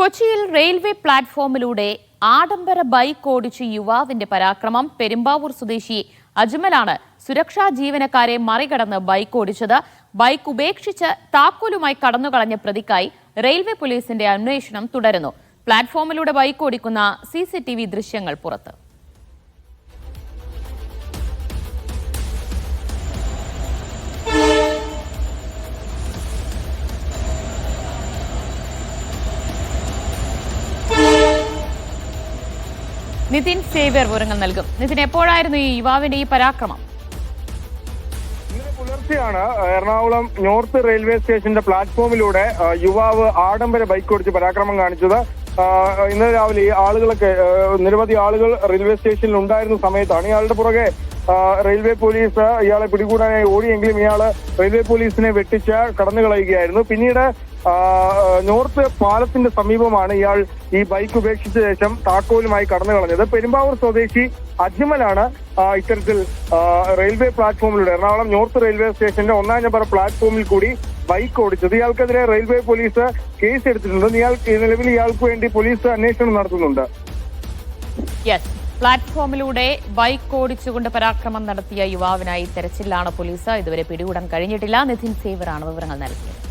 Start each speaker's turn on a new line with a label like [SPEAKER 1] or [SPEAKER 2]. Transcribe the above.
[SPEAKER 1] കൊച്ചിയിൽ റെയിൽവേ പ്ലാറ്റ്ഫോമിലൂടെ ആഡംബര ബൈക്ക് ഓടിച്ച യുവാവിന്റെ പരാക്രമം പെരുമ്പാവൂർ സ്വദേശി അജ്മലാണ് സുരക്ഷാ ജീവനക്കാരെ മറികടന്ന് ബൈക്ക് ഓടിച്ചത്. ബൈക്ക് ഉപേക്ഷിച്ച് താക്കോലുമായി കടന്നുകളഞ്ഞ പ്രതിക്കായി റെയിൽവേ പോലീസിന്റെ അന്വേഷണം തുടരുന്നു. പ്ലാറ്റ്ഫോമിലൂടെ ബൈക്ക് ഓടിക്കുന്ന സി ദൃശ്യങ്ങൾ പുറത്ത്. നിതിൻ സേവ്യർ വിവരങ്ങൾ നൽകും. നിതിൻ എപ്പോഴായിരുന്നു ഈ യുവാവിന്റെ ഈ പരാക്രമം? ാണ്
[SPEAKER 2] എറണാകുളം നോർത്ത് റെയിൽവേ സ്റ്റേഷന്റെ പ്ലാറ്റ്ഫോമിലൂടെ യുവാവ് ആഡംബര ബൈക്ക് ഓടിച്ച് പരാക്രമം കാണിച്ചത്. ആ, ഇന്നലെ രാവിലെ ഈ ആളുകളൊക്കെ നിരവധി ആളുകൾ റെയിൽവേ സ്റ്റേഷനിൽ ഉണ്ടായിരുന്ന സമയത്താണ് ഇയാളുടെ പുറകെ റെയിൽവേ പോലീസ് ഇയാളെ പിടികൂടാനായി ഓടിയെങ്കിലും ഇയാൾ റെയിൽവേ പോലീസിനെ വെട്ടിച്ച് കടന്നു കളയുകയായിരുന്നു. പിന്നീട് നോർത്ത് പാലത്തിന്റെ സമീപമാണ് ഇയാൾ ഈ ബൈക്ക് ഉപേക്ഷിച്ച ശേഷം താക്കോലുമായി കടന്നു കളഞ്ഞത്. പെരുമ്പാവൂർ സ്വദേശി അജ്മലാണ് ഇത്തരത്തിൽ റെയിൽവേ പ്ലാറ്റ്ഫോമിലൂടെ. എറണാകുളം നോർത്ത് റെയിൽവേ സ്റ്റേഷന്റെ ഒന്നാം നമ്പർ പ്ലാറ്റ്ഫോമിൽ കൂടി ബൈക്ക് ഓടിച്ചത്. ഇയാൾക്കെതിരെ റെയിൽവേ പോലീസ് കേസ് എടുത്തിട്ടുണ്ട് ഇയാൾ നിലവിൽ ഇയാൾക്ക് വേണ്ടി പോലീസ് അന്വേഷണം നടത്തുന്നുണ്ട്.
[SPEAKER 1] പ്ലാറ്റ്ഫോമിലൂടെ ബൈക്ക് ഓടിച്ചുകൊണ്ട് പരാക്രമം നടത്തിയ യുവാവിനായി തെരച്ചിലാണ് പോലീസ്. ഇതുവരെ പിടികൂടാൻ കഴിഞ്ഞിട്ടില്ല. നിതിൻ സേവറാണ് വിവരങ്ങൾ നൽകിയത്.